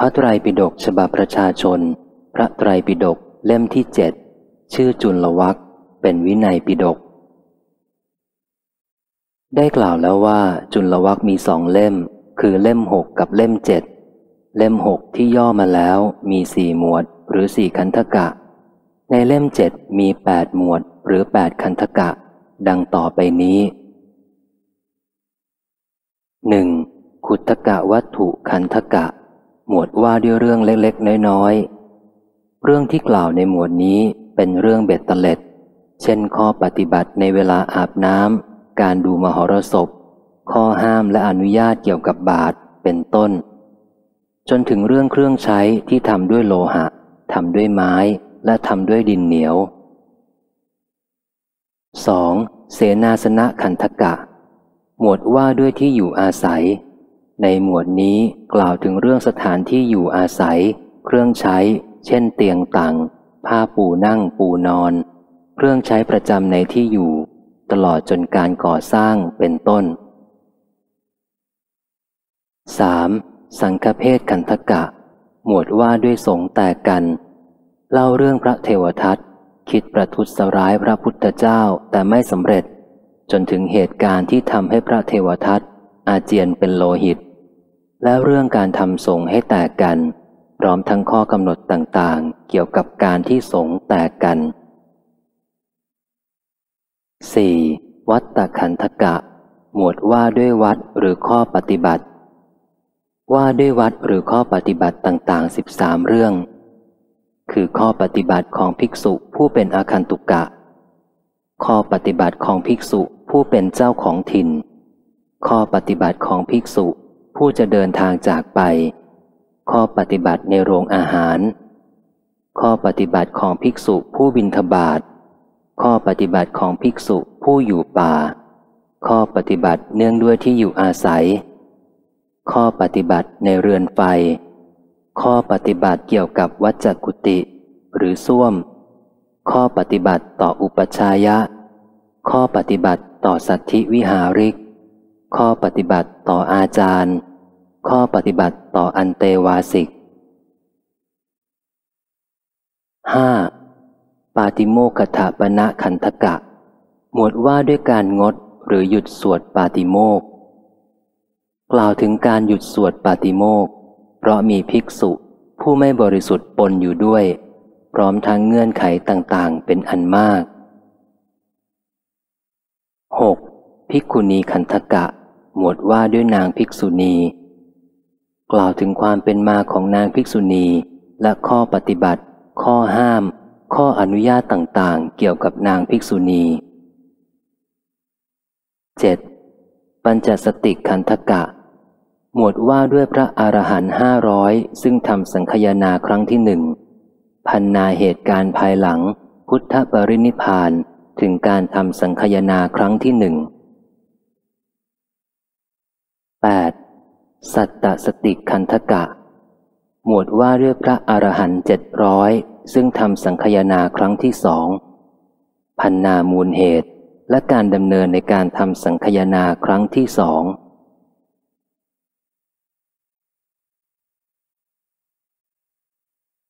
พระไตรปิฎกฉบับประชาชน พระไตรปิฎกเล่มที่เจ็ดชื่อจุลวักเป็นวินัยปิฎกได้กล่าวแล้วว่าจุลวักมีสองเล่ม คือเล่มหกกับเล่มเจ็ดเล่มหกที่ย่อมาแล้วมีสี่หมวดหรือสี่คันธกะ ในเล่มเจ็ดมีแปดหมวดหรือแปดคันธกะ ดังต่อไปนี้หนึ่งขุตกะวัตถุคันธกะ หมวดว่าด้วยเรื่องเล็กๆ น้อยๆ เรื่องที่กล่าวในหมวดนี้เป็นเรื่องเบ็ดเตล็ด เช่นข้อปฏิบัติในเวลาอาบน้ำ การดูมหรสพ ข้อห้ามและอนุญาตเกี่ยวกับบาทเป็นต้น จนถึงเรื่องเครื่องใช้ที่ทำด้วยโลหะทำด้วยไม้และทำด้วยดินเหนียว 2. เสนาสนะขันธกะ หมวดว่าด้วยที่อยู่อาศัย ในหมวดนี้กล่าวถึงเรื่องสถานที่อยู่อาศัย เครื่องใช้ เช่น เตียงตังผ้าปูนั่งปูนอน เครื่องใช้ประจำในที่อยู่ ตลอดจนการก่อสร้างเป็นต้น 3. สังฆเพศขันธกะ หมวดว่าด้วยสงแตกกัน เล่าเรื่องพระเทวทัตคิดประทุษร้ายพระพุทธเจ้าแต่ไม่สำเร็จ จนถึงเหตุการณ์ที่ทำให้พระเทวทัตอาเจียนเป็นโลหิต และเรื่องการทำสงให้แตกกัน พร้อมทั้งข้อกำหนดต่างๆ เกี่ยวกับการที่สงแตกกัน 4. วัตตขันธกะ หมวดว่าด้วยวัดหรือข้อปฏิบัติ ว่าด้วยวัดหรือข้อปฏิบัติต่างๆ 13 เรื่อง คือข้อปฏิบัติของภิกษุผู้เป็นอาคันตุกะ ข้อปฏิบัติของภิกษุผู้เป็นเจ้าของถิ่น ข้อปฏิบัติของภิกษุ ผู้จะเดินทางจากไป ข้อปฏิบัติในโรงอาหาร ข้อปฏิบัติของภิกษุผู้บินทบาท ข้อปฏิบัติของภิกษุผู้อยู่ป่า ข้อปฏิบัติเนื่องด้วยที่อยู่อาศัย ข้อปฏิบัติในเรือนไฟ ข้อปฏิบัติเกี่ยวกับวัจกุติหรือส้วม ข้อปฏิบัติต่ออุปชายะ ข้อปฏิบัติต่อสัตธิวิหาริก ข้อปฏิบัติต่ออาจารย์ ข้อปฏิบัติต่ออันเตวาสิก 5. ปาติโมกถาปณะขันธกะ หมวดว่าด้วยการงดหรือหยุดสวดปาติโมก กล่าวถึงการหยุดสวดปาติโมก เพราะมีภิกษุผู้ไม่บริสุทธิ์ปนอยู่ด้วย พร้อมทั้งเงื่อนไขต่างๆ เป็นอันมาก 6. ภิกขุณีคันธกะ หมวดว่าด้วยนางภิกษุณี กล่าวถึงความเป็นมาของนางภิกษุณี และข้อปฏิบัติ ข้อห้าม ข้ออนุญาตต่างๆ เกี่ยวกับนางภิกษุณี 7. ปัญจสติคันธกะ หมวดว่าด้วยพระอรหันต์ห้าร้อยซึ่งทำสังคยนาครั้งที่หนึ่งพันนาเหตุการณ์ภายหลัง พุทธปรินิพานถึงการทำสังคยนาครั้งที่หนึ่ง 8. สัตตสติคันธกะ หมวดว่าเรื่องพระอรหันต์เจ็ดร้อยซึ่งทำสังคยนาครั้งที่สองพันนามูลเหตุและการดำเนินในการทำสังคยนาครั้งที่สอง